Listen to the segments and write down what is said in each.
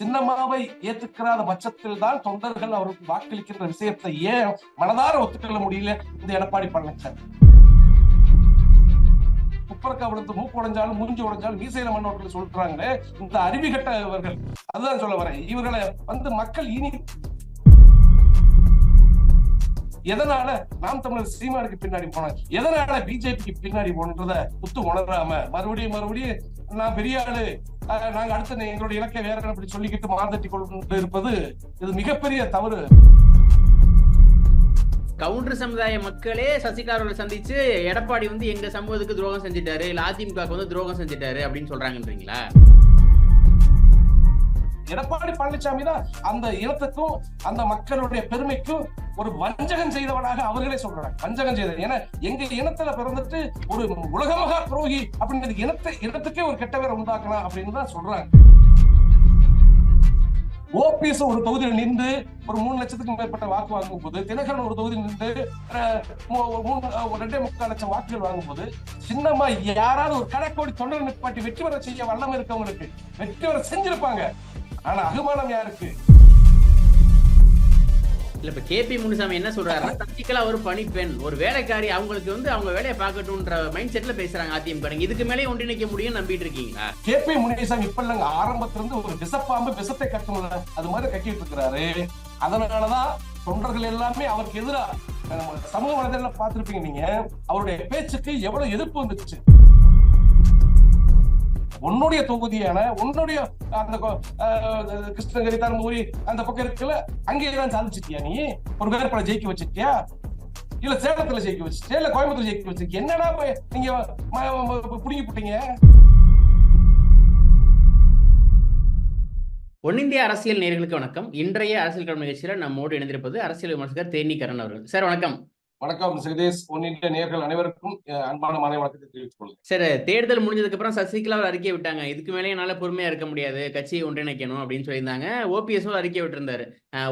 சின்னம்மாவை ஏத்துக்கிறாத பட்சத்தில் தான் தொண்டர்கள் அவருக்கு வாக்களிக்கின்ற விஷயத்தை ஏன் மனதார ஒத்துக்கொள்ள முடியல இந்த எடப்பாடி பழனிசாமி. குப்பரக்கா விழுந்து மூக்கு உடைஞ்சாலும் மூஞ்சி உடைஞ்சாலும் மீசையில மண்ணோட்டில் சொல்றாங்களே இந்த அறிவிகட்ட இவர்கள் அதுதான் சொல்ல வரேன். இவர்களை வந்து மக்கள் இனி எதனால நாம் தமிழர் சீமானுக்கு பின்னாடி போன எதனால பிஜேபிக்கு பின்னாடி போனன்றத குத்து உணராம மறுபடியும் மறுபடியும் நான் பெரிய ஆளு நாங்க அடுத்த எங்களுடைய இலக்கை வேற அப்படி சொல்லிக்கிட்டு மார்தட்டி கொண்டு இருப்பது இது மிகப்பெரிய தவறு. கவுண்டர் சமுதாய மக்களே சசிகலா அவர்களை சந்திச்சு எடப்பாடி வந்து எங்க சமூகத்துக்கு துரோகம் செஞ்சுட்டாரு இல்ல அதிமுக வந்து துரோகம் செஞ்சுட்டாரு அப்படின்னு சொல்றாங்கன்றீங்களா? எடப்பாடி பழனிசாமி தான் அந்த இனத்துக்கும் அந்த மக்களுடைய பெருமைக்கும் ஒரு வஞ்சகம் செய்தவனாக அவர்களே சொல்றாங்க. வஞ்சகம் செய்தது. ஏன்னா எங்க இனத்துல பிறந்துட்டு ஒரு உலகமகா துரோகி அப்படின்றது இனத்தை இனத்துக்கே ஒரு கெட்ட பேரை உண்டாக்கலாம் அப்படின்னு தான் சொல்றாங்க. ஓபிஎஸ் ஒரு தொகுதியில் நின்று ஒரு மூணு லட்சத்துக்கு மேற்பட்ட வாக்கு வாங்கும் போது தினகரன் ஒரு தொகுதியில் நின்று ஒரு மூணு ஒரு ரெண்டே முக்கால் லட்சம் வாக்குகள் வாங்கும் போது சின்னமா யாராவது ஒரு கடைக்கோடி தொண்டர் நிப்பாட்டி வெற்றி பெற செய்ய வல்லம் இருக்கவங்களுக்கு வெற்றி பெற செஞ்சிருப்பாங்க. ஆனா அகுமானம் யாருக்கு? இல்ல இப்ப கேபி முனுசாமி என்ன சொல்றாருன்னா சசிகலா ஒரு பணிப்பெண் ஒரு வேலைக்காரி அவங்களுக்கு வந்து அவங்க வேலையை பார்க்கட்டும்ன்ற மைண்ட் செட்ல பேசுறாங்க அதிமுக இதுக்கு மேலே ஒன்றிணைக்க முடியும் நம்பிட்டு இருக்கீங்களா கே பி முனிசாமி இப்ப இல்லைங்க ஆரம்பத்துல இருந்து ஒரு விஷப்பாம்பு விஷத்தை கட்டும்ல அது மாதிரி கட்டிட்டு இருக்கிறாரு. அதனாலதான் தொண்டர்கள் எல்லாமே அவருக்கு எதிரா அஹ், சமூக வலைதளம் பார்த்திருப்பீங்க நீங்க அவருடைய பேச்சுக்கு எவ்வளவு எதிர்ப்பு வந்துச்சு. உன்னுடைய தொகுதியான உன்னுடைய அந்த கிருஷ்ணகிரி தருமபுரி அந்த பக்கம் இருக்குல்ல அங்கேயேதான் சாதிச்சிட்டியா நீ? ஒரு வேறுபட ஜெயிக்க வச்சிருக்கியா இல்ல சேலத்துல ஜெயிக்க வச்சிட்டியா இல்ல கோயம்புத்தூர் ஜெயிக்க வச்சிருக்கியா? என்னடா போய் நீங்க ம- புடுங்கி போட்டீங்க? ஒன்னிந்திய அரசியல் நேர்களுக்கு வணக்கம். இன்றைய அரசியல் களம் நிகழ்ச்சியில் நம்மோடு இணைந்திருப்பது அரசியல் விமர்சகர் தேனி கரண் அவர்கள். சார் வணக்கம். வணக்கம் சகதேஷ் ஒன் இந்திய நேர்கள் அனைவருக்கும் அன்பான மாலை வணக்கத்தை தெரிவித்துக் கொள்கிறேன். சார் தேர்தல் முடிஞ்சதுக்கு அப்புறம் சசிகலா அறிக்கை விட்டாங்க. இதுக்கு மேலே என்னால பொறுமையா இருக்க முடியாது. கட்சியை ஒன்றிணைக்கணும் அப்படின்னு சொல்லியிருந்தாங்க. ஓபிஎஸும் அறிக்கை விட்டிருந்தாரு.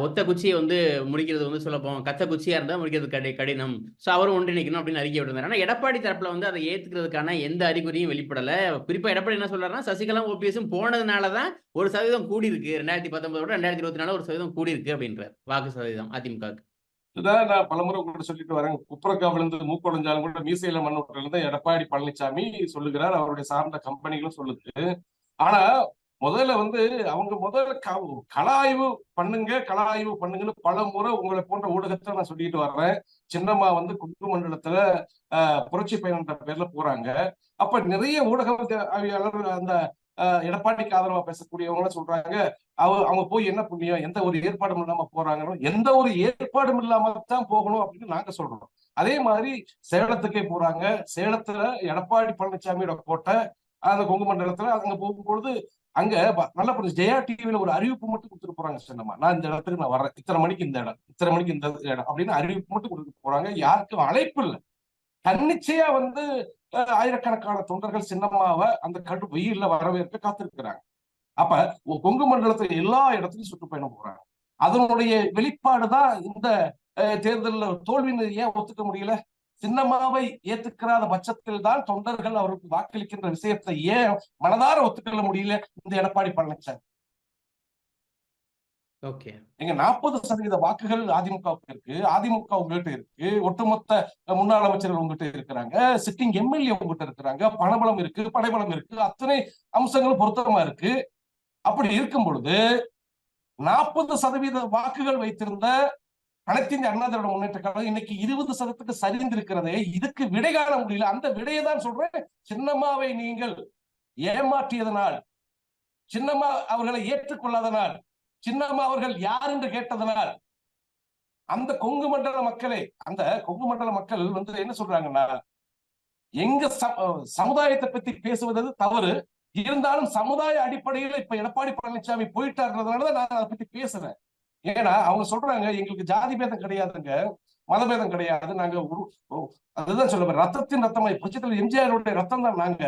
ஒத்த குச்சியை வந்து முடிக்கிறது வந்து சொல்லப்போம். கத்த குச்சியா இருந்தா முடிக்கிறது கடி கடினம். ஸோ அவரும் ஒன்றிணைக்கணும் அப்படின்னு அறிக்கை விட்டிருந்தாரு. ஆனா எடப்பாடி தரப்புல வந்து அதை ஏத்துக்கிறதுக்கான எந்த அறிகுறியும் வெளிப்படல. குறிப்பா எடப்பாடி என்ன சொல்றாருன்னா சசிகலா ஓபிஎஸும் போனதுனால தான் ஒரு சதவீதம் கூடி இருக்கு ரெண்டாயிரத்தி பத்தொன்பதோட ரெண்டாயிரத்தி இருபத்தி நாலு ஒரு சதவீதம் கூடி இருக்கு அப்படின்றார். வாக்கு சதவீதம் அதிமுக இதுதான் நான் பலமுறை கூட சொல்லிட்டு வரேன். குப்புறக்கா விழுந்து மூக்கொடைஞ்சாலும் கூட மீசையில மண்ணோட்டில் இருந்து எடப்பாடி பழனிசாமி சொல்லுகிறார். அவருடைய சார்ந்த கம்பெனிகளும் சொல்லுது. ஆனா முதல்ல வந்து அவங்க முதல்ல க- கலாய்வு பண்ணுங்க கலாய்வு பண்ணுங்கன்னு பல முறை உங்களை போன்ற ஊடகத்தை நான் சொல்லிட்டு வர்றேன். சின்னம்மா வந்து குங்கு மண்டலத்துல ஆஹ், புரட்சி பயணன்ற பேர்ல போறாங்க. அப்ப நிறைய ஊடகவியலாளர் அந்த எடப்பாடிக்கு ஆதரவா பேசக்கூடியவங்க சொல்றாங்க. அவ அவங்க போய் என்ன புண்ணியம் எந்த ஒரு ஏற்பாடும் இல்லாம போறாங்களோ எந்த ஒரு ஏற்பாடும் இல்லாம தான் போகணும் அப்படின்னு நாங்க சொல்றோம். அதே மாதிரி சேலத்துக்கே போறாங்க. சேலத்துல எடப்பாடி பழனிசாமியோட கோட்டை அந்த கொங்கு மண்டலத்துல அங்க போகும்பொழுது அங்க நல்லா புரிஞ்சு ஜெயா டிவியில ஒரு அறிவிப்பு மட்டும் கொடுத்துட்டு போறாங்க. சின்னமா நான் இந்த இடத்துக்கு நான் வரேன் இத்தனை மணிக்கு இந்த இடம் இத்தனை மணிக்கு இந்த இடம் அப்படின்னு அறிவிப்பு மட்டும் கொடுத்துட்டு போறாங்க. யாருக்கும் அழைப்பு இல்லை. தன்னிச்சையா வந்து ஆயிரக்கணக்கான தொண்டர்கள் சின்னம்மாவை அந்த கடு வெயில்ல வரவேற்க காத்திருக்கிறாங்க. அப்ப கொங்கு மண்டலத்துல எல்லா இடத்துலையும் சுற்றுப்பயணம் போறாங்க. அதனுடைய வெளிப்பாடுதான் இந்த அஹ், தேர்தல்ல தோல்வின்னு ஏன் ஒத்துக்க முடியல? சின்னம்மாவை ஏத்துக்கிறாத பட்சத்தில் தான் தொண்டர்கள் அவருக்கு வாக்களிக்கின்ற விஷயத்தை ஏன் மனதார ஒத்துக்கொள்ள முடியல? இந்த எடப்பாடி பழனிசாமி. எங்க நாற்பது சதவீத வாக்குகள் அதிமுகவுக்கு இருக்கு. அதிமுக உங்ககிட்ட இருக்கு. ஒட்டுமொத்த முன்னாள் அமைச்சர்கள் உங்ககிட்ட இருக்கிறாங்க. சிட்டிங் எம்எல்ஏ உங்ககிட்ட இருக்கிறாங்க. பணபலம் இருக்கு படைபலம் இருக்கு. அத்தனை அம்சங்களும் பொருத்தமா இருக்கு. அப்படி இருக்கும் பொழுது நாற்பது சதவீத வாக்குகள் வைத்திருந்த அனைத்து இந்திய அண்ணா திராவிட முன்னேற்ற கழகம் இன்னைக்கு இருபது சதத்துக்கு சரிந்திருக்கிறதே. இதுக்கு விடை காண முடியல. அந்த விடையை தான் சொல்றேன். சின்னம்மாவை நீங்கள் ஏமாற்றியதனால் சின்னம்மா அவர்களை ஏற்றுக்கொள்ளாதனால் சின்னம்மா அவர்கள் யார் என்று கேட்டதனால் அந்த கொங்கு மண்டல மக்களே அந்த கொங்கு மண்டல மக்கள் வந்து என்ன சொல்றாங்கன்னா எங்க ச- சமுதாயத்தை பத்தி பேசுவது தவறு. இருந்தாலும் சமுதாய அடிப்படையில் இப்ப எடப்பாடி பழனிசாமி போயிட்டாருன்றதுனாலதான் நான் அதை பத்தி பேசுறேன். ஏன்னா அவங்க சொல்றாங்க எங்களுக்கு ஜாதி பேதம் கிடையாதுங்க. மதபேதம் கிடையாது. நாங்க ஒரு- அதுதான் சொல்ல ரத்தத்தின் ரத்தமாய் பட்சத்தில் எம்ஜிஆருடைய ரத்தம் தான் நாங்க.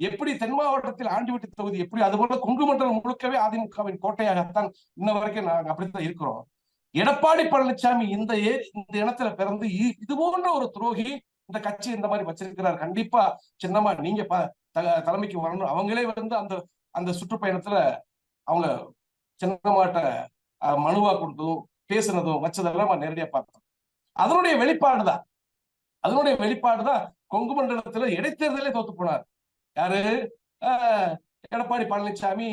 எப்படி தென் மாவட்டத்தில் ஆண்டிவட்டி தொகுதி எப்படி அது போல மண்டலம் முழுக்கவே அதிமுகவின் கோட்டையாகத்தான் இன்ன வரைக்கும் நாங்க அப்படித்தான் இருக்கிறோம். எடப்பாடி பழனிசாமி இந்த ஏ- இந்த இனத்துல பிறந்து இது போன்ற ஒரு துரோகி இந்த கட்சி இந்த மாதிரி வச்சிருக்கிறார். கண்டிப்பா சின்னமா நீங்க த- தலைமைக்கு வரணும். அவங்களே வந்து அந்த அந்த சுற்றுப்பயணத்துல அவங்க சின்னமாட்ட அஹ், மனுவா கொடுத்ததும் பேசுனதும் வச்சதெல்லாம் நேரடியா பார்த்தோம். அதனுடைய வெளிப்பாடுதான். அதனுடைய வெளிப்பாடுதான் கொங்கு மண்டலத்துல இடைத்தேர்தலே தோத்து போனார். யாரு? எடப்பாடி பழனிசாமி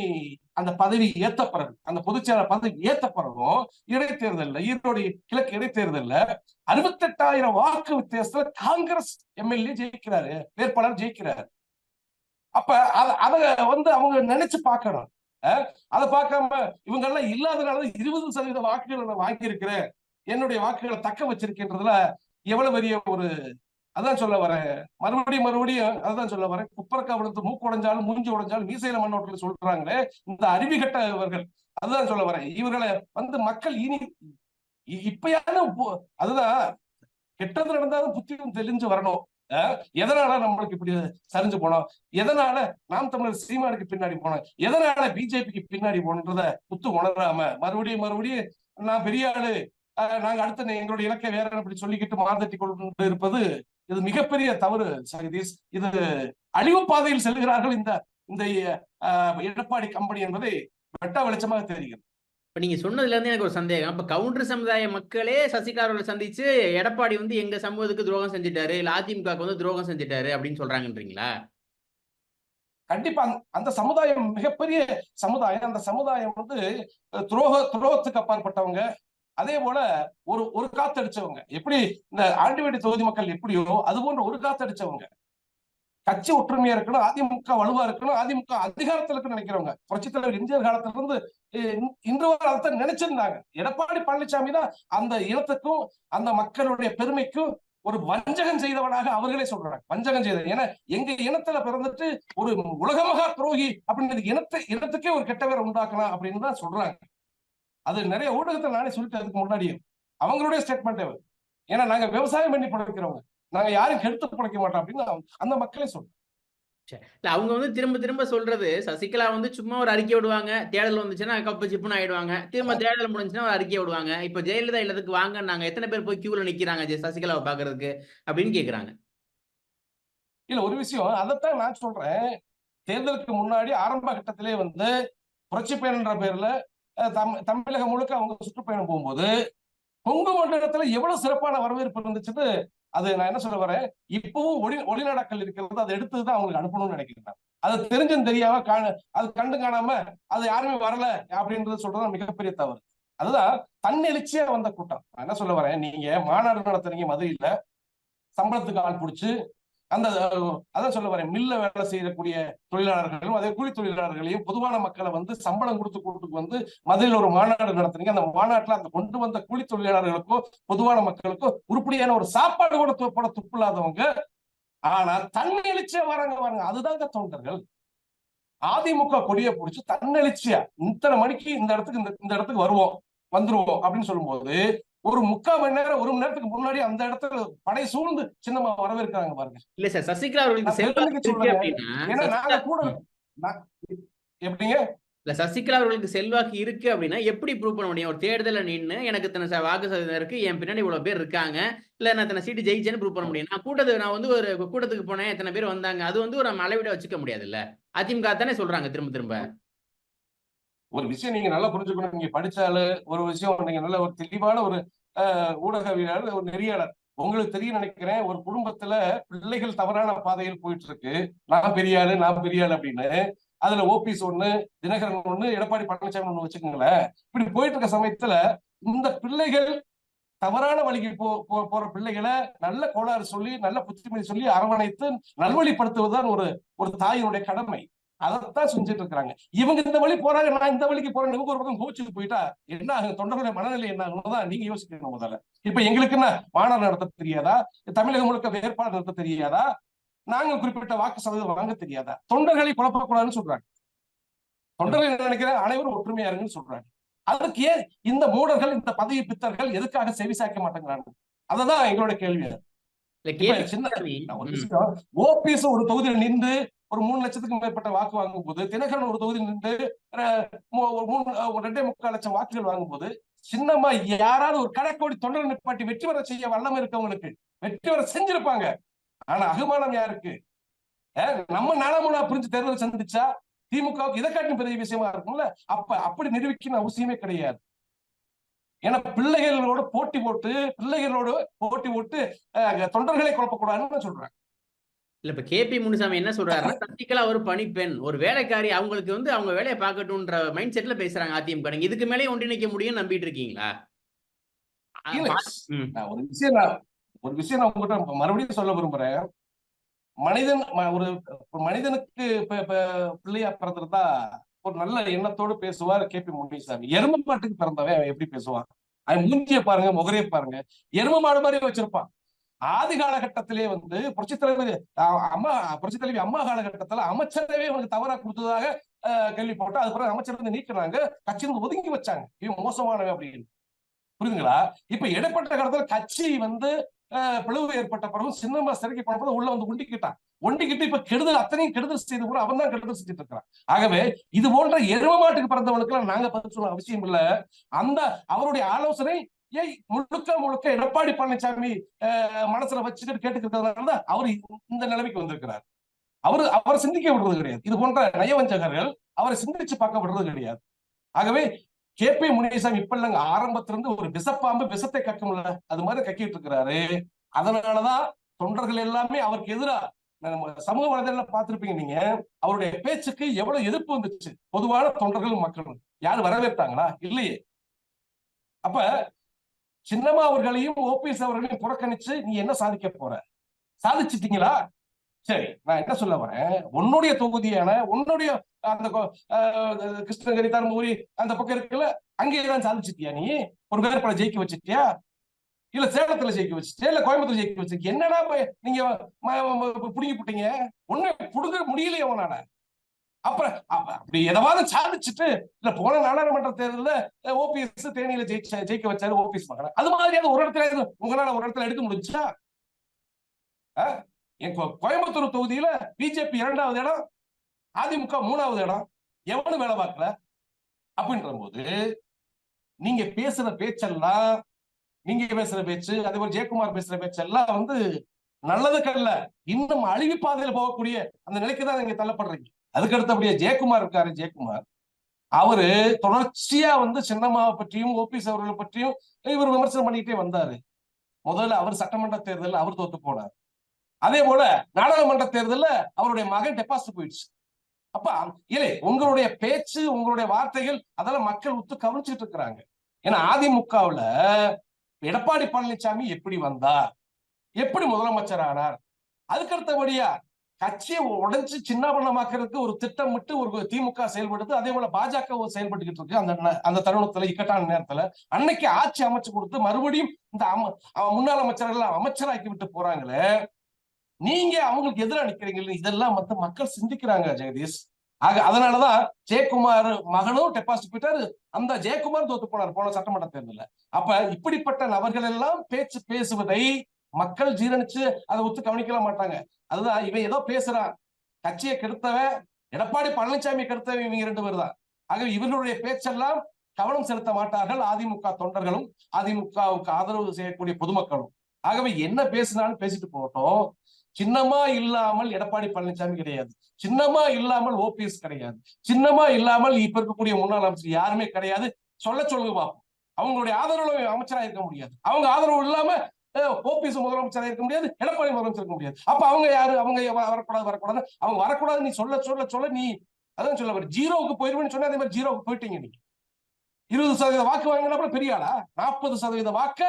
அந்த பதவி ஏத்த பிறகு அந்த பொதுச்செயலாளர் பதவி ஏத்த பிறகும் இடைத்தேர்தல்ல ஈரோடு கிழக்கு இடைத்தேர்தல்ல அறுபத்தெட்டாயிரம் வாக்கு வித்தியாசத்துல காங்கிரஸ் எம்எல்ஏ ஜெயிக்கிறாரு வேட்பாளர் ஜெயிக்கிறாரு. அப்ப அத- அத வந்து அவங்க நினைச்சு பார்க்கணும். அஹ், அதை பார்க்காம இவங்க எல்லாம் இல்லாதனால இருபது சதவீத வாக்குகள் நான் வாங்கியிருக்கிறேன். என்னுடைய வாக்குகளை தக்க வச்சிருக்கின்றதுல எவ்வளவு பெரிய ஒரு அதான் சொல்ல வரேன். மறுபடியும் மறுபடியும் அதான் சொல்ல வரேன். குப்பரக்கா விழுந்து மூக்கு உடைஞ்சாலும் மூஞ்சி உடைஞ்சாலும் மீசையில மண்ணோட்டில் சொல்றாங்களே இந்த அறிவிகட்டவர்கள் அதுதான் சொல்ல வரேன். இவர்களை வந்து மக்கள் இனி இப்பயான அதுதான் கெட்டது நடந்தாலும் புத்தியும் தெளிஞ்சு வரணும். எதனால நம்மளுக்கு இப்படி சரிஞ்சு போனோம்? எதனால நாம் தமிழர் சீமானுக்கு பின்னாடி போனோம்? எதனால பிஜேபிக்கு பின்னாடி போனன்றத புத்து உணராம மறுபடியும் மறுபடியும் நான் பெரிய ஆளு நாங்க அடுத்த எங்களுடைய இலக்கை வேற அப்படி சொல்லிக்கிட்டு மார்தட்டி கொண்டு இருப்பது இது மிகப்பெரிய தவறு சகதீஷ் இது அழிவு பாதையில் செல்கிறார்கள் இந்த இந்த எடப்பாடி கம்பெனி என்பதை வெட்ட வெளிச்சமாக தெரிகிறது. இப்ப நீங்க சொன்னதுல இருந்து எனக்கு ஒரு சந்தேகம். இப்ப கவுண்டர் சமுதாய மக்களே சசிகலா அவர்களை சந்திச்சு எடப்பாடி வந்து எங்க சமூகத்துக்கு துரோகம் செஞ்சுட்டாரு இல்ல அதிமுகவுக்கு வந்து துரோகம் செஞ்சுட்டாரு அப்படின்னு சொல்றாங்கன்றீங்களா? கண்டிப்பா அந்த- சமுதாயம் மிகப்பெரிய சமுதாயம். அந்த சமுதாயம் வந்து துரோக துரோகத்துக்கு அப்பாற்பட்டவங்க. அதே போல ஒரு ஒரு காத்தடிச்சவங்க எப்படி இந்த ஆண்டிவேடி தொகுதி மக்கள் எப்படியோ அது போன்ற ஒரு காத்தடிச்சவங்க கட்சி ஒற்றுமையா இருக்கணும் அதிமுக வலுவா இருக்கணும் அதிமுக அதிகாரத்துல இருக்குன்னு நினைக்கிறவங்க புரட்சி தலைவர் எம்ஜிஆர் காலத்துல இருந்து இன்று வரை அதை நினைச்சிருந்தாங்க. எடப்பாடி பழனிசாமி தான் அந்த இனத்துக்கும் அந்த மக்களுடைய பெருமைக்கும் ஒரு வஞ்சகம் செய்தவனாக அவர்களே சொல்றாங்க. வஞ்சகம் செய்த ஏன்னா எங்க இனத்துல பிறந்துட்டு ஒரு உலகமகா துரோகி அப்படின்றது இனத்தை இனத்துக்கே ஒரு கெட்ட பேரை உண்டாக்கலாம் அப்படின்னு தான் சொல்றாங்க. அது நிறைய ஊடகத்துல நானே சொல்லிட்டு அதுக்கு முன்னாடியே. அவங்களுடைய ஸ்டேட்மெண்ட் ஏன்னா நாங்க விவசாயம் பண்ணி பிழைக்கிறவங்க நாங்க யாரும் கெடுத்து பிழைக்க மாட்டோம் அப்படின்னு அந்த மக்களே சொல்றாங்க இல்ல அவங்க வந்து திரும்ப திரும்ப சொல்றது சசிகலா வந்து சும்மா ஒரு அறிக்கை விடுவாங்க. தேடல் வந்துச்சுன்னா கப்பு சிப்புன்னு ஆயிடுவாங்க. திரும்ப தேடல் முடிஞ்சுன்னா ஒரு அறிக்கை விடுவாங்க. இப்ப ஜெயலலிதா இல்லத்துக்கு வாங்க நாங்க எத்தனை பேர் போய் கியூல நிக்கிறாங்க சசிகலாவை பாக்குறதுக்கு? அப்படின்னு கேக்குறாங்க. இல்ல ஒரு விஷயம். அதைத்தான் நான் சொல்றேன். தேர்தலுக்கு முன்னாடி ஆரம்ப கட்டத்திலே வந்து புரட்சி பயணன்ற பேர்ல தம்- தமிழகம் முழுக்க அவங்க சுற்றுப்பயணம் போகும்போது கொங்கு மண்டலத்துல எவ்வளவு சிறப்பான வரவேற்பு இருந்துச்சுன்னு அது நான் என்ன சொல்ல வரேன்? இப்பவும் ஒளி ஒளிநாடாக்கள் இருக்கிறது அதை எடுத்துதான் அவங்களுக்கு அனுப்பணும்னு நினைக்கிறேன் அது தெரிஞ்சும் தெரியாம காண அது கண்டு காணாம அது யாருமே வரல அப்படின்றது சொல்றது மிகப்பெரிய தவறு. அதுதான் தன்னெழுச்சியா வந்த கூட்டம். நான் என்ன சொல்ல வரேன்? நீங்க மாநாடு நடத்துறீங்க மதுரையில. சம்பளத்துக்கு ஆள் பிடிச்சு அந்த அதான் சொல்ல வரேன். மில்ல வேலை செய்யக்கூடிய தொழிலாளர்களும் அதே கூலி தொழிலாளர்களையும் பொதுவான மக்களை வந்து சம்பளம் கொடுத்து கூட்டுக்கு வந்து மதுரையில் ஒரு மாநாடு நடத்துறீங்க அந்த மாநாட்டுல அந்த கொண்டு வந்த கூலி தொழிலாளர்களுக்கோ பொதுவான மக்களுக்கோ உருப்படியான ஒரு சாப்பாடு கூட போட துப்பு இல்லாதவங்க ஆனா தன்னெழுச்சியா வராங்க வராங்க அதுதாங்க தொண்டர்கள். அதிமுக கொடியை பிடிச்சி தன்னெழுச்சியா இத்தனை மணிக்கு இந்த இடத்துக்கு இந்த இந்த இடத்துக்கு வருவோம் வந்துருவோம் அப்படின்னு சொல்லும்போது ஒரு முக்கால் மணி நேரம் ஒரு மணி நேரத்துக்கு முன்னாடி அந்த இடத்துல படை சூழ்ந்து சின்னமா வரவேற்கிறாங்க பாருங்க. இல்ல சார் சசிகலா அவர்களுக்கு ஏன்னா நாங்க கூட எப்படிங்க? இல்ல சசிகலா அவர்களுக்கு செல்வாக்கு இருக்கு அப்படின்னா எப்படி ப்ரூவ் பண்ண முடியும்? ஒரு தேர்தல நின்னு எனக்கு இத்தனை வாக்கு சதவீதம் இருக்கு என் பின்னாடி இவ்வளவு பேர் இருக்காங்க. இல்ல நான் இத்தனை சீட்டு ஜெயிச்சேன்னு ப்ரூவ் பண்ண முடியும். நான் கூட்டத்துக்கு நான் வந்து ஒரு கூட்டத்துக்கு போனேன் எத்தனை பேர் வந்தாங்க. அது வந்து ஒரு நம்ம அளவிட வச்சுக்க முடியாது இல்ல அதிமுக தானே சொல்றாங்க திரும்ப திரும்ப. ஒரு விஷயம் நீங்க நல்லா புரிஞ்சுக்கணும். நீங்க படிச்சாலு ஒரு விஷயம் நீங்க நல்ல ஒரு தெளிவான ஒரு அஹ், ஊடகவியலாளர் ஒரு நெறியாளர். உங்களுக்கு தெரியும் நினைக்கிறேன் ஒரு குடும்பத்துல பிள்ளைகள் தவறான பாதையில் போயிட்டு இருக்கு நான் பெரிய ஆளு நான் பெரிய ஆளு அப்படின்னு. அதுல ஓபிஎஸ் ஒண்ணு தினகரன் ஒண்ணு எடப்பாடி பழனிசாமி ஒண்ணு வச்சுக்கோங்களேன். இப்படி போயிட்டு இருக்க சமயத்துல இந்த பிள்ளைகள் தவறான வழிக்கு போ போ- போற பிள்ளைகளை நல்ல கோளாறு சொல்லி நல்ல புத்திமதி சொல்லி அரவணைத்து நல்வழிப்படுத்துவதுதான் ஒரு ஒரு தாயினுடைய கடமை. அதைத்தான் செஞ்சுட்டு இருக்காங்க இவங்க இந்த வழி போறாங்க நான் இந்த வழிக்கு போறேன் இவங்க ஒரு பக்கம் கோச்சுக்கு போயிட்டா என்ன ஆகும் தொண்டர்களுடைய மனநிலை என்ன தான் நீங்க யோசிக்கணும் முதல்ல. இப்ப எங்களுக்கு என்ன? மாநாடு நடத்த தெரியாதா? தமிழகம் முழுக்க வேட்பாளர் நடத்த தெரியாதா? நாங்க குறிப்பிட்ட வாக்கு சதவீதம் வாங்க தெரியாதா? தொண்டர்களை குழப்பக்கூடாதுன்னு சொல்றாங்க. தொண்டர்கள் நினைக்கிறேன் அனைவரும் ஒற்றுமையா இருங்கன்னு சொல்றாங்க. அதுக்கு ஏன் இந்த மூடர்கள் இந்த பதவி பித்தர்கள் எதுக்காக செவிசாய்க்க மாட்டேங்கிறாங்க? அததான் எங்களோட கேள்வி. ஓபிஎஸ் ஒரு தொகுதியில் நின்று ஒரு மூணு லட்சத்துக்கு மேற்பட்ட வாக்கு வாங்கும் போது தினகரன் ஒரு தொகுதி நின்று ஒரு மூணு ரெண்டே முக்கால் லட்சம் வாக்குகள் வாங்கும் போது சின்னமா யாராவது ஒரு கடைக்கோடி தொண்டர் நிப்பாட்டி வெற்றி பெற செய்ய வல்லமை இருக்கவங்களுக்கு வெற்றி பெற செஞ்சிருப்பாங்க. ஆனா அகுமானம் யாருக்கு? நம்ம நாலாமூலா புரிஞ்சு தேர்தல் சந்திச்சா திமுகவுக்கு இதை காட்டும் பெரிய விஷயமா இருக்கும்ல? அப்ப அப்படி நிரூபிக்கணும் அவசியமே கிடையாது. ஏன்னா பிள்ளைகளோட போட்டி போட்டு பிள்ளைகளோட போட்டி போட்டு தொண்டர்களை குழப்பக்கூடாதுன்னு நான் சொல்றேன். இல்ல இப்ப கேபி முனுசாமி என்ன சொல்றாருன்னா சசிகலா ஒரு பணிப்பெண் ஒரு வேலைக்காரி அவங்களுக்கு வந்து அவங்க வேலையை பார்க்கட்டும்ன்ற மைண்ட் செட்ல பேசுறாங்க அதிமுக நீங்க இதுக்கு மேலே ஒன்றிணைக்க முடியும்னு நம்பிட்டு இருக்கீங்களா? பா- ஒரு விஷயம் நான் ஒரு விஷயம் நான் உங்ககிட்ட மறுபடியும் சொல்ல விரும்புறேன். மனிதன் ஒரு மனிதனுக்கு இப்ப இப்ப பிள்ளையா பிறந்திருந்தா ஒரு நல்ல எண்ணத்தோடு பேசுவார் கே பி முனிசாமி. எரும மாட்டுக்கு பிறந்தவன் அவன் எப்படி பேசுவான்? அவன் மூஞ்சிய பாருங்க முகரைய பாருங்க. எரும மாடு மாதிரி வச்சிருப்பான். ஆதி காலகட்டத்திலே வந்து புரட்சி தலைவர் அம்மா புரட்சி தலைவி அம்மா காலகட்டத்துல அமைச்சரவே அவனுக்கு தவறா கொடுத்ததாக அஹ், கேள்விப்பட்டோம். அது அமைச்சர் வந்து நீக்கினாங்க. வந்து ஒதுங்கி வச்சாங்க. இவன் மோசமானவன் அப்படின்னு. புரியுதுங்களா இப்ப இடைப்பட்ட காலத்துல கட்சி வந்து பிளவு ஏற்பட்ட பிறகு சின்னமா சிறக்கி போனப்போ உள்ள வந்து ஒண்டிக்கிட்டான். ஒண்டிக்கிட்டு இப்ப கெடுதல் அத்தனையும் கெடுதல் செய்து கூட அவன் தான் கெடுதல் செஞ்சுட்டு இருக்கிறான் ஆகவே இது போன்ற எரும மாட்டுக்கு பிறந்தவனுக்கு எல்லாம் நாங்க பதில் சொல்ல அவசியம் இல்ல. அந்த அவருடைய ஆலோசனை ஏய் முழுக்க முழுக்க எடப்பாடி பழனிசாமி அஹ், மனசுல வச்சுட்டு கேட்டுக்கிறதுனால தான் அவர் இந்த நிலைமைக்கு வந்திருக்கிறார். அவரு அவரை சிந்திக்க விடுறது கிடையாது. இது போன்ற நயவஞ்சகர்கள் அவரை சிந்திச்சு பார்க்க விடுறது கிடையாது. ஆகவே கே. பி. முனிசாமி இப்ப இல்லைங்க. ஆரம்பத்திலிருந்து ஒரு விஷப்பாம்பு விஷத்தை கக்கும்ல. அது மாதிரி கக்கிட்டு இருக்கிறாரு அதனாலதான் தொண்டர்கள் எல்லாமே அவருக்கு எதிரா நம்ம சமூக வலைதளம் பார்த்திருப்பீங்க நீங்க அவருடைய பேச்சுக்கு எவ்வளவு எதிர்ப்பு வந்துச்சு. பொதுவான தொண்டர்களும் மக்களும். யாரும் வரவேற்றாங்களா? இல்லையே. அப்ப சின்னம்மா அவர்களையும் ஓபிஎஸ் அவர்களையும் புறக்கணிச்சு நீ என்ன சாதிக்க போற? சாதிச்சிட்டீங்களா? சரி நான் என்ன சொல்ல வரேன்? உன்னுடைய தொகுதியான உன்னுடைய அந்த ஆஹ் கிருஷ்ணகிரி தருமபுரி அந்த பக்கம் இருக்குல்ல அங்கேயே தான் சாதிச்சிட்டியா நீ? ஒரு வேறுபட ஜெயிக்க வச்சுட்டியா? இல்ல சேலத்துல ஜெயிக்க வச்சுட்டு இல்ல கோயம்புத்தூர் ஜெயிக்க வச்சுட்டு என்னடா நீங்க புடுங்கி போட்டீங்க? ஒண்ணு புடுங்க முடியலையே உன்னால. அப்புறம் அப்ப அப்படி எதாவது சாதிச்சுட்டு இல்ல போன நாடாளுமன்ற தேர்தலில் ஓபிஎஸ் தேனியில ஜெயிச்ச ஜெயிக்க வச்சாரு ஓபிஎஸ் மகன. அது மாதிரியான ஒரு இடத்துல உங்களால ஒரு இடத்துல எடுக்க முடிஞ்சா? என் கோயம்புத்தூர் தொகுதியில பிஜேபி இரண்டாவது இடம் அதிமுக மூணாவது இடம். எவனும் வேலை பார்க்கல? அப்படின்ற போது நீங்க பேசுற பேச்செல்லாம் நீங்க பேசுற பேச்சு அதே மாதிரி ஜெயக்குமார் பேசுற பேச்செல்லாம் வந்து நல்லதுக்கல்ல இன்னும் அழிவு பாதையில போகக்கூடிய அந்த நிலைக்கு தான் நீங்க தள்ளப்படுறீங்க. அதுக்கு அடுத்தபடியா ஜெயக்குமார் இருக்காரு ஜெயக்குமார். அவரு தொடர்ச்சியா வந்து சின்னம்மாவை பற்றியும் ஓபிஎஸ் அவர்களை பற்றியும் இவர் விமர்சனம் பண்ணிக்கிட்டே வந்தாரு. முதல்ல அவர் சட்டமன்ற தேர்தலில் அவர் தோத்து போனார். அதே போல நாடாளுமன்ற தேர்தலில் அவருடைய மகன் டெபாசிட் போயிடுச்சு. அப்ப இல்லை உங்களுடைய பேச்சு உங்களுடைய வார்த்தைகள் அதெல்லாம் மக்கள் ஒத்து கவனிச்சுட்டு இருக்கிறாங்க. ஏன்னா அதிமுகவுல எடப்பாடி பழனிசாமி எப்படி வந்தார்? எப்படி முதலமைச்சர் ஆனார்? அதுக்கடுத்தபடியா கட்சியை உடைச்சு சின்னாபண்ணமாக்குறதுக்கு ஒரு திட்டமிட்டு ஒரு திமுக செயல்படுது. அதே போல பாஜக செயல்பட்டுக்கிட்டு இருக்கு. அந்த அந்த தருணத்துல இக்கட்டான நேரத்துல. அன்னைக்கு ஆட்சி அமைச்சு கொடுத்து மறுபடியும் இந்த அம- முன்னாள் அமைச்சர்கள் அமைச்சராக்கி விட்டு போறாங்களே நீங்க அவங்களுக்கு எதிராக நிக்கிறீங்க இதெல்லாம் வந்து மக்கள் சிந்திக்கிறாங்க ஜெகதீஷ். ஆக அதனாலதான் ஜெயக்குமார் மகனும் டெபாசிட் போயிட்டாரு. அந்த ஜெயக்குமார் தோத்து போனார் போன சட்டமன்ற தேர்தல்ல. அப்ப இப்படிப்பட்ட நபர்கள் எல்லாம் பேச்சு பேசுவதை மக்கள் ஜீரணிச்சு அதை ஒத்து கவனிக்கல மாட்டாங்க. அதுதான் இவன் ஏதோ பேசுறான். கட்சியை கெடுத்தவன் எடப்பாடி பழனிசாமி கெடுத்தவன் இவங்க ரெண்டு பேர் தான். ஆகவே இவர்களுடைய பேச்செல்லாம் கவனம் செலுத்த மாட்டார்கள். அதிமுக தொண்டர்களும் அதிமுகவுக்கு ஆதரவு செய்யக்கூடிய பொதுமக்களும். ஆகவே என்ன பேசினாலும் பேசிட்டு போட்டோம் சின்னமா இல்லாமல் எடப்பாடி பழனிசாமி கிடையாது. சின்னமா இல்லாமல் ஓபிஎஸ் கிடையாது. சின்னமா இல்லாமல் இப்ப இருக்கக்கூடிய முன்னாள் அமைச்சர் யாருமே கிடையாது. சொல்ல சொல்லுங்க பார்ப்போம் அவங்களுடைய ஆதரவு அமைச்சராக இருக்க முடியாது. அவங்க ஆதரவு இல்லாம ஓபிஎஸ் முதலமைச்சராக இருக்க முடியாது எடப்பாடி முதலமைச்சர் இருக்க முடியாது. அப்ப அவங்க யாரு? அவங்க வரக்கூடாது வரக்கூடாது. அவங்க வரக்கூடாது நீ சொல்ல சொல்ல சொல்ல நீ அதான் சொல்ல வர ஜீரோவுக்கு போயிருவேன்னு சொன்னா அதே மாதிரி ஜீரோவுக்கு போயிட்டீங்க நீங்க. இருபது சதவீத வாக்கு வாங்கினா பெரிய ஆளா? நாற்பது சதவீத வாக்க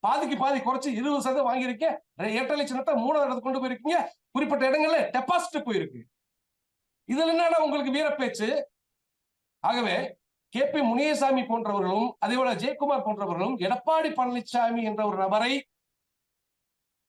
பாதிக்கு பாதி குறைச்சு இருபது சதவீதம் வாங்கியிருக்கேன். எட்டு லட்சத்தை மூணாவது இடத்துக்கு கொண்டு போயிருக்கீங்க. குறிப்பிட்ட இடங்கள்ல டெபாசிட் போயிருக்கு. இதுல என்னடா உங்களுக்கு வீர பேச்சு ஆகவே கே. பி. முனியசாமி போன்றவர்களும் அதே போல ஜெயக்குமார் போன்றவர்களும் எடப்பாடி பழனிசாமி என்ற ஒரு நபரை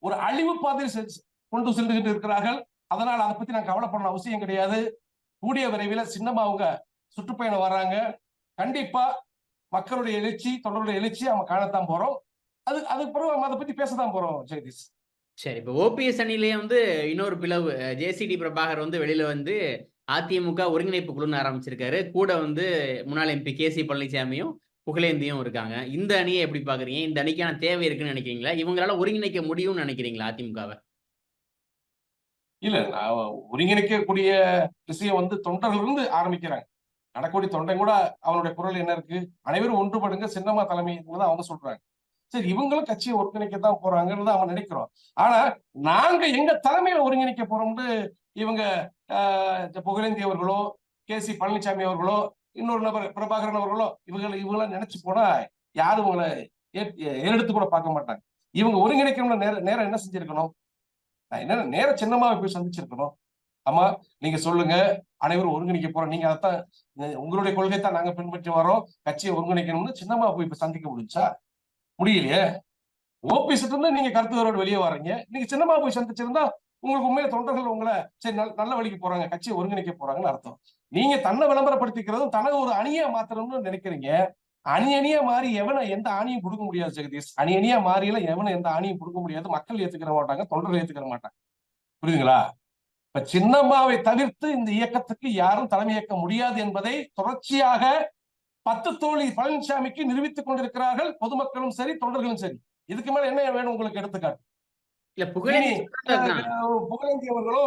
ஒரு அழிவு பாதையில் செ- கொண்டு சென்றுகிட்டு இருக்கிறார்கள். அதனால் அதை பத்தி நான் கவலைப்படணும் அவசியம் கிடையாது. கூடிய விரைவில் சின்னமா அவங்க சுற்றுப்பயணம் வர்றாங்க. கண்டிப்பா மக்களுடைய எழுச்சி தொடருடைய எழுச்சி அவங்க காணத்தான் போறோம். அது அதுக்கு பிறகு அதை பத்தி பேசத்தான் போறோம் ஜெகதீஷ். சரி இப்போ ஓபிஎஸ் அணிலேயே வந்து இன்னொரு பிளவு ஜேசிடி பிரபாகர் வந்து வெளியில வந்து அதிமுக ஒருங்கிணைப்பு குழுன்னு ஆரம்பிச்சிருக்காரு. கூட வந்து முன்னாள் எம்பி கே சி பழனிசாமியும் புகழேந்தியும் இருக்காங்க. இந்த அணியை எப்படி பாக்குறீங்க இந்த அணிக்கான தேவை இருக்குன்னு நினைக்கிறீங்களா? இவங்களால ஒருங்கிணைக்க முடியும்னு நினைக்கிறீங்களா அதிமுகவை? இல்ல ஒருங்கிணைக்கக்கூடிய விஷயம் வந்து தொண்டர்கள் இருந்து ஆரம்பிக்கிறாங்க. நடக்கூடிய தொண்டை கூட அவனுடைய குரல் என்ன இருக்கு? அனைவரும் ஒன்றுபடுங்க சின்னமா தலைமை தான் அவங்க சொல்றாங்க. சரி இவங்களும் கட்சியை ஒருங்கிணைக்கத்தான் போறாங்கன்னு அவன் நினைக்கிறோம். ஆனா நாங்க எங்க தலைமையில ஒருங்கிணைக்க போறோம்னு இவங்க ஆஹ், புகழேந்தி அவர்களோ கே சி பழனிசாமி அவர்களோ இன்னொரு நபர் பிரபாகரன் அவர்களோ இவங்களை இவங்களாம் நினைச்சு போனா யாரும் உங்களை ஏறெடுத்து கூட பார்க்க மாட்டாங்க. இவங்க ஒருங்கிணைக்கணும்னு நேரம் நேரம் என்ன செஞ்சிருக்கணும்? நான் என்ன நேர சின்னமாவை போய் சந்திச்சிருக்கணும். ஆமா நீங்க சொல்லுங்க. அனைவரும் ஒருங்கிணைக்க போறோம். நீங்க அதைத்தான் உங்களுடைய கொள்கை தான் நாங்க பின்பற்றி வரோம். கட்சியை ஒருங்கிணைக்கணும்னு சின்னமா போய் இப்ப சந்திக்க முடிஞ்சா? முடியலையே? ஓபிஎஸ்ல இருந்து நீங்க கருத்து வெளியே வர்றீங்க. நீங்க சின்னமா போய் சந்திச்சிருந்தா உங்களுக்கு உண்மையில தொண்டர்கள் உங்களை சரி நல்ல நல்ல வழிக்கு போறாங்க கட்சியை ஒருங்கிணைக்க போறாங்கன்னு அர்த்தம். நீங்க தன்னை விளம்பரப்படுத்திக்கிறதும் தனக்கு ஒரு அணியா மாத்தணும்னு நினைக்கிறீங்க. அணி அணியா மாறி எவனை எந்த ஆணியும் கொடுக்க முடியாது ஜெகதீஷ். அணி அணியா மாறியில எவனை எந்த ஆணியும் கொடுக்க முடியாது மக்கள் ஏத்துக்கிற மாட்டாங்க தொண்டர்கள் ஏத்துக்கிற மாட்டாங்க. புரியுதுங்களா? இப்ப சின்னம்மாவை தவிர்த்து இந்த இயக்கத்துக்கு யாரும் தலைமை ஏற்க முடியாது என்பதை தொடர்ச்சியாக பத்து தோழி பழனிசாமிக்கு நிரூபித்துக் கொண்டிருக்கிறார்கள். பொதுமக்களும் சரி தொண்டர்களும் சரி. இதுக்கு மேல என்ன வேணும் உங்களுக்கு எடுத்துக்காட்டு? இல்ல புகழேந்தி அவர்களோ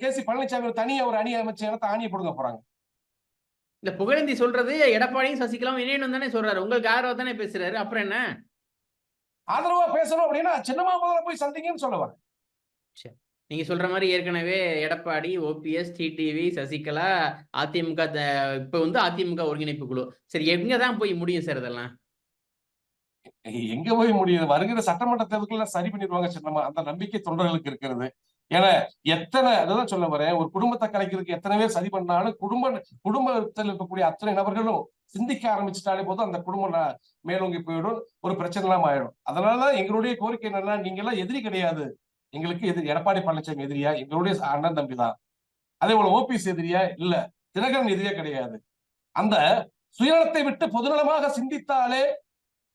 கே சி பழனிசாமி தனியா ஒரு அணி அமைச்சு இடத்த ஆணியை கொடுங்க போறாங்க. இல்ல புகழேந்தி சொல்றது எடப்பாடியும் சசிகலாவும் இணையணும் தானே சொல்றாரு. உங்களுக்கு ஆதரவா தானே பேசுறாரு? அப்புறம் என்ன? ஆதரவா பேசணும் அப்படின்னா சின்னம்மா முதல்ல போய் சந்திங்கன்னு சொல்ல வரேன். நீங்க சொல்ற மாதிரி ஏற்கனவே Edappadi OPS TTV Sasikala AIADMK இப்ப வந்து அதிமுக ஒருங்கிணைப்பு குழு. சரி எங்க தான் போய் முடியும் சார் இதெல்லாம்? எங்க போய் முடியுது? வருகிற சட்டமன்ற தேர்தலுக்குள்ள சரி பண்ணிடுவாங்க. சின்னம்மா அந்த நம்பிக்கை தொண்டர்களுக்கு இருக்கிறது. ஏன்னா எத்தனை அதுதான் சொல்ல வரேன். ஒரு குடும்பத்தை கலைக்கிறதுக்கு எத்தனை பேர் சரி பண்ணாலும் குடும்ப குடும்பத்தில் இருக்கக்கூடிய அத்தனை நபர்களும் சிந்திக்க ஆரம்பிச்சுட்டாலே போதும் அந்த குடும்பம் மேலோங்கி போயிடும். ஒரு பிரச்சனை எல்லாம் ஆயிடும் அதனாலதான் எங்களுடைய கோரிக்கை என்னன்னா நீங்க எல்லாம் எதிரி கிடையாது. எங்களுக்கு எதிரி எடப்பாடி பழனிசாமி எதிரியா? எங்களுடைய அண்ணன் தம்பி தான். அதே போல ஓபிஎஸ் எதிரியா? இல்ல. தினகரன் எதிரியா கிடையாது. அந்த சுயநலத்தை விட்டு பொதுநலமாக சிந்தித்தாலே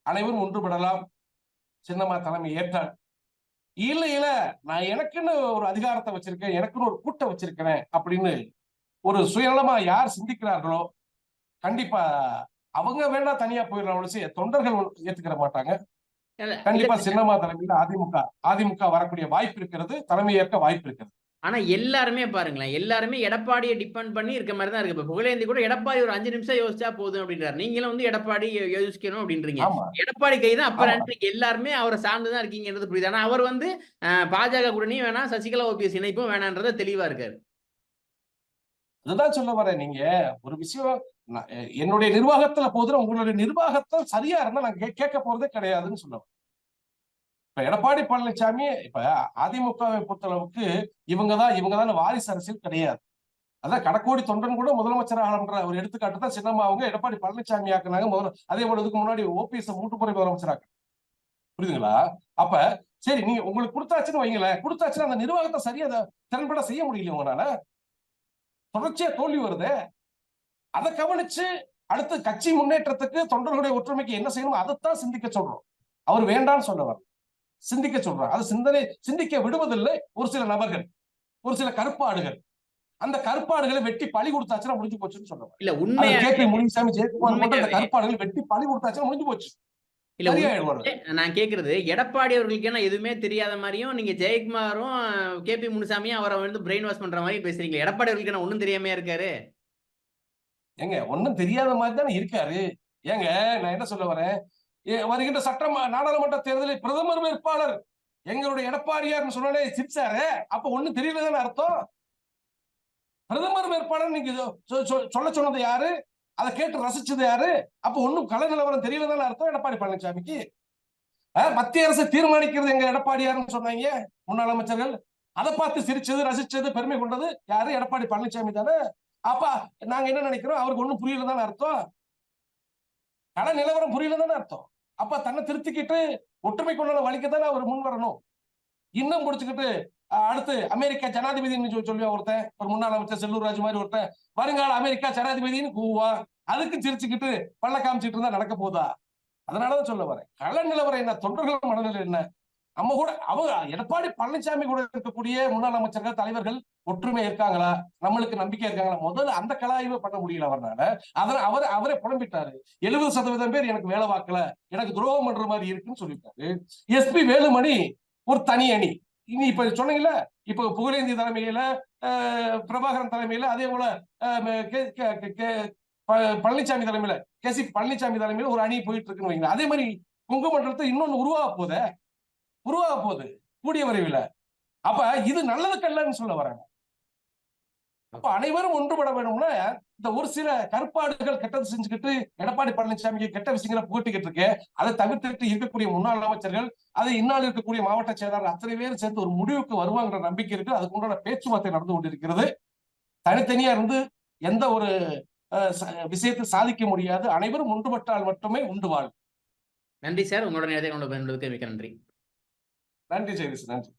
அனைவரும் ஒன்றுபடலாம். சின்னம்மா தலைமை ஏற்றாள். இல்ல இல்ல நான் எனக்குன்னு ஒரு அதிகாரத்தை வச்சிருக்கேன் எனக்குன்னு ஒரு கூட்டம் வச்சிருக்கிறேன் அப்படின்னு ஒரு சுயநலமா யார் சிந்திக்கிறார்களோ கண்டிப்பா அவங்க வேணா தனியா போயிடலாம் தொண்டர்கள் ஏத்துக்கிற மாட்டாங்க. கண்டிப்பா சின்னம்மா தலைமையில அதிமுக அதிமுக வரக்கூடிய வாய்ப்பு இருக்கிறது தலைமை ஏற்க வாய்ப்பு இருக்கிறது. ஆனா எல்லாருமே பாருங்களேன் எல்லாருமே எடப்பாடியை டிபெண்ட் பண்ணி இருக்க மாதிரி தான் இருக்கு. இப்ப புகழேந்தி கூட எடப்பாடி ஒரு அஞ்சு நிமிஷம் யோசிச்சா போதும் அப்படின்றாரு. நீங்களும் வந்து எடப்பாடி யோசிக்கணும் அப்படின்றீங்க. எடப்பாடி கை தான் அப்ப எல்லாருமே அவரை சார்ந்துதான் இருக்கீங்கன்றது புரியுது. ஆனா அவர் வந்து பாஜக கூடனையும் வேணாம் சசிகலா ஓபிஎஸ் இணைப்பும் வேணான்றத தெளிவா இருக்காரு. அதுதான் சொல்ல வரேன். நீங்க ஒரு விஷயம் என்னுடைய நிர்வாகத்துல போதும் உங்களுடைய நிர்வாகத்தில் சரியா இருந்தா நான் கேட்க போறதே கிடையாதுன்னு சொல்ல வரேன். இப்ப எடப்பாடி பழனிசாமி இப்ப அதிமுகவை பொறுத்தளவுக்கு இவங்கதான் இவங்கதான் வாரிசு அரசியல் கிடையாது. அதான் கடக்கோடி தொண்டன் கூட முதலமைச்சர் ஆகணுன்ற ஒரு எடுத்துக்காட்டு தான் சின்னம்மா அவங்க எடப்பாடி பழனிசாமி ஆக்குனாங்க முதல்ல. அதே போல இதுக்கு முன்னாடி ஓபிஎஸ் மூட்டுப்புறை முதலமைச்சராக புரியுதுங்களா? அப்ப சரி நீங்க உங்களுக்கு கொடுத்தாச்சுன்னு வைங்களேன். கொடுத்தாச்சுன்னா அந்த நிர்வாகத்தை சரியா அதை திறன்பட செய்ய முடியல உங்களால? தொடர்ச்சியா தோல்வி வருதே. அதை கவனிச்சு அடுத்து கட்சி முன்னேற்றத்துக்கு தொண்டர்களுடைய ஒற்றுமைக்கு என்ன செய்யணும் அதைத்தான் சிந்திக்க சொல்றோம். அவர் வேண்டாம்னு சொன்னவர் சிந்திக்க சொல்றார் அது சிந்தனை சிந்திக்க விடுவதில்லை. ஒரு சில நபர்கள் ஒரு சில கருப்பாடுகள். அந்த கருப்பாடுகளை வெட்டி பழி கொடுத்தாச்சுன்னா முடிஞ்சு போச்சுன்னு சொல்றவர் இல்ல அது உண்மையா கே பி முனிசாமி ஜெயக்குமார் மட்டும் அந்த. கருப்பாடுகளை வெட்டி பழி கொடுத்தாச்சுன்னா முடிஞ்சு போச்சு. இல்ல நான் கேக்குறது எடப்பாடி அவர்களுக்கு என்ன எதுவுமே தெரியாத மாதிரியும் நீங்க ஜெயக்குமாரும் கே பி முனுசாமியும் அவரை வந்து பிரெயின் வாஷ் பண்ற மாதிரி பேசுறீங்க எடப்பாடி அவர்களுக்கு என்ன ஒண்ணும் தெரியாம இருக்காரு? ஏங்க ஒண்ணும் தெரியாத மாதிரி தானே இருக்காரு. ஏங்க நான் என்ன சொல்ல வரேன்? வருகின்ற சட்டம் நாடாளுமன்ற தேர்தலில் பிரதமர் வேட்பாளர் எங்களுடைய எடப்பாடியார் சொன்னாலே சிரிச்சாரு? அப்ப ஒண்ணும் தெரியலதானே அர்த்தம்? பிரதமர் வேட்பாளர் நீங்க சொ- சொல்ல சொன்னது யாரு? அதை கேட்டு ரசிச்சது யாரு? அப்ப ஒண்ணும் கலை நிலவரம் தெரியலதானே அர்த்தம்? எடப்பாடி பழனிசாமிக்கு. மத்திய அரசு தீர்மானிக்கிறது எங்க எடப்பாடியார்னு சொன்னாங்க முன்னாள் அமைச்சர்கள். அதை பார்த்து சிரிச்சது ரசிச்சது பெருமை கொண்டது யாரு? எடப்பாடி பழனிசாமி தானே? அப்பா நாங்க என்ன நினைக்கிறோம்? அவருக்கு ஒண்ணும் புரியலதானே அர்த்தம்? கள நிலவரம் புரியலதானே அர்த்தம்? அப்ப தன்னை திருத்திக்கிட்டு ஒற்றுமை கொண்டாட வழிக்கத்தானே அவர் முன் வரணும்? இன்னும் முடிச்சுக்கிட்டு அடுத்து அமெரிக்கா ஜனாதிபதினு சொல்லி சொல்லுவா ஒருத்தன். ஒரு முன்னாள் அமைச்சர் செல்லூர் ராஜு மாதிரி ஒருத்தன். வருங்கால அமெரிக்கா ஜனாதிபதினு கூவா அதுக்கு சிரிச்சுக்கிட்டு பள்ள காமிச்சிட்டு இருந்தா நடக்க போதா? அதனாலதான் சொல்ல வரேன். கள நிலவரம் என்ன? தொண்டர்கள் மனநிலை என்ன? நம்ம கூட அவங்க எடப்பாடி பழனிசாமி கூட இருக்கக்கூடிய முன்னாள் அமைச்சர்கள் தலைவர்கள் ஒற்றுமை இருக்காங்களா? நம்மளுக்கு நம்பிக்கை இருக்காங்களா? முதல்ல அந்த கலாய்வு பண்ண முடியல அவர்னால அதனால அவர் அவரே புலம்பிட்டாரு. எழுபது சதவீதம் பேர் எனக்கு வேலை வாக்கல எனக்கு துரோகம் பண்ற மாதிரி இருக்குன்னு சொல்லிட்டாரு. எஸ்பி வேலுமணி ஒரு தனி அணி. இனி இப்ப சொன்னீங்கல்ல இப்ப புகழேந்தி தலைமையில அஹ், பிரபாகரன் தலைமையில அதே போல ப- பழனிசாமி தலைமையில கே சி பழனிசாமி தலைமையில ஒரு அணி போயிட்டு இருக்குன்னு வைங்க. அதே மாதிரி கொங்கு மண்டலத்தை இன்னொன்னு உருவாக போதே உருவாக போகுது. கூடிய விரைவில். அப்ப இது நல்லதுக்கல்லன்னு சொல்ல வராங்க அப்ப அனைவரும் ஒன்றுபட வேணும்னா இந்த ஒரு சில கற்பாடுகள் கெட்டது செஞ்சுக்கிட்டு எடப்பாடி பழனிசாமிக்கு கெட்ட விஷயங்களை புகட்டிக்கிட்டு இருக்கு. அதை தவிர்த்துட்டு இருக்கக்கூடிய முன்னாள் அமைச்சர்கள் அதை இன்னால் இருக்கக்கூடிய மாவட்ட செயலாளர் அத்தனை பேர் சேர்ந்து ஒரு முடிவுக்கு வருவாங்கிற நம்பிக்கை இருக்கு. அதுக்கு உண்டான பேச்சுவார்த்தை நடந்து கொண்டிருக்கிறது. தனித்தனியா இருந்து எந்த ஒரு அஹ், விஷயத்தை சாதிக்க முடியாது. அனைவரும் ஒன்றுபட்டால் மட்டுமே உண்டு வாழ். நன்றி சார். உங்களுடைய நேரத்தை கொண்டு பயன்படுத்த மிக்க நன்றி. நன்றி ஜெயதிஷ் நன்றி.